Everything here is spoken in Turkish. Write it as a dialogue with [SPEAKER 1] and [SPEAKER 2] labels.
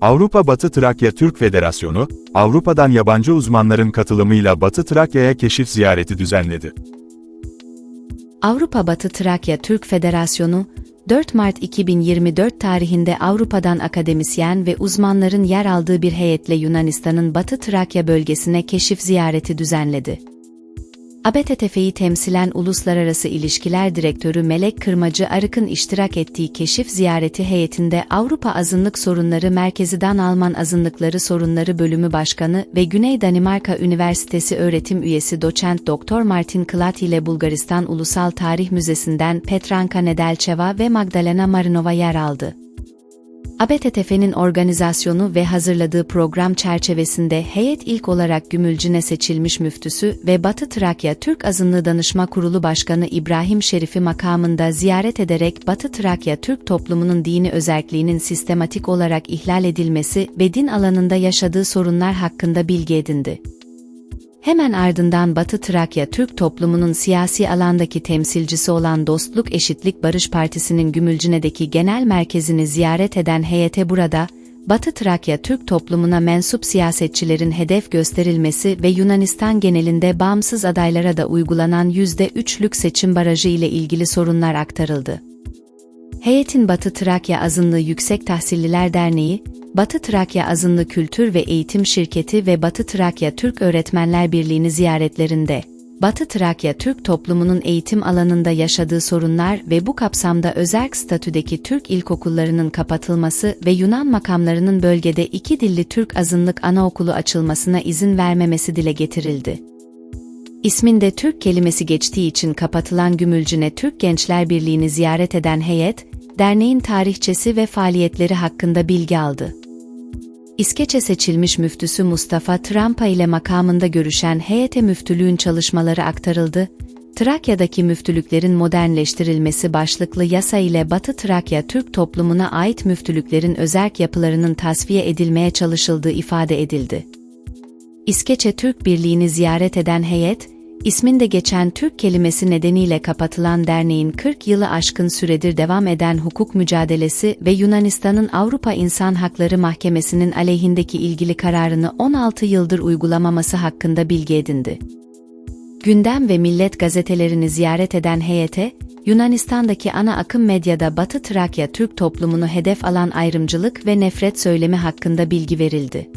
[SPEAKER 1] Avrupa Batı Trakya Türk Federasyonu, Avrupa'dan yabancı uzmanların katılımıyla Batı Trakya'ya keşif ziyareti düzenledi.
[SPEAKER 2] Avrupa Batı Trakya Türk Federasyonu, 4 Mart 2024 tarihinde Avrupa'dan akademisyen ve uzmanların yer aldığı bir heyetle Yunanistan'ın Batı Trakya bölgesine keşif ziyareti düzenledi. ABTTF'yi temsilen Uluslararası İlişkiler Direktörü Melek Kırmacı Arık'ın iştirak ettiği keşif ziyareti heyetinde Avrupa Azınlık Sorunları Merkezi'den Alman Azınlıkları Sorunları Bölümü Başkanı ve Güney Danimarka Üniversitesi öğretim üyesi doçent Doktor Martin Klat ile Bulgaristan Ulusal Tarih Müzesi'nden Petranka Nedelcheva ve Magdalena Marinova yer aldı. ABTTF'nin organizasyonu ve hazırladığı program çerçevesinde heyet ilk olarak Gümülcine seçilmiş müftüsü ve Batı Trakya Türk Azınlığı Danışma Kurulu Başkanı İbrahim Şerif'i makamında ziyaret ederek Batı Trakya Türk toplumunun dini özelliğinin sistematik olarak ihlal edilmesi ve din alanında yaşadığı sorunlar hakkında bilgi edindi. Hemen ardından Batı Trakya Türk toplumunun siyasi alandaki temsilcisi olan Dostluk Eşitlik Barış Partisi'nin Gümülcine'deki genel merkezini ziyaret eden heyete burada, Batı Trakya Türk toplumuna mensup siyasetçilerin hedef gösterilmesi ve Yunanistan genelinde bağımsız adaylara da uygulanan %3'lük seçim barajı ile ilgili sorunlar aktarıldı. Heyetin Batı Trakya Azınlığı Yüksek Tahsilliler Derneği, Batı Trakya Azınlı Kültür ve Eğitim Şirketi ve Batı Trakya Türk Öğretmenler Birliği'ni ziyaretlerinde, Batı Trakya Türk toplumunun eğitim alanında yaşadığı sorunlar ve bu kapsamda özerk statüdeki Türk ilkokullarının kapatılması ve Yunan makamlarının bölgede iki dilli Türk azınlık anaokulu açılmasına izin vermemesi dile getirildi. İsminde Türk kelimesi geçtiği için kapatılan Gümülcine Türk Gençler Birliği'ni ziyaret eden heyet, derneğin tarihçesi ve faaliyetleri hakkında bilgi aldı. İskeçe seçilmiş müftüsü Mustafa Trampa ile makamında görüşen heyete müftülüğün çalışmaları aktarıldı. Trakya'daki müftülüklerin modernleştirilmesi başlıklı yasa ile Batı Trakya Türk toplumuna ait müftülüklerin özerk yapılarının tasfiye edilmeye çalışıldığı ifade edildi. İskeçe Türk Birliği'ni ziyaret eden heyet, isminde geçen Türk kelimesi nedeniyle kapatılan derneğin 40 yılı aşkın süredir devam eden hukuk mücadelesi ve Yunanistan'ın Avrupa İnsan Hakları Mahkemesi'nin aleyhindeki ilgili kararını 16 yıldır uygulamaması hakkında bilgi edindi. Gündem ve Millet gazetelerini ziyaret eden heyete, Yunanistan'daki ana akım medyada Batı Trakya Türk toplumunu hedef alan ayrımcılık ve nefret söylemi hakkında bilgi verildi.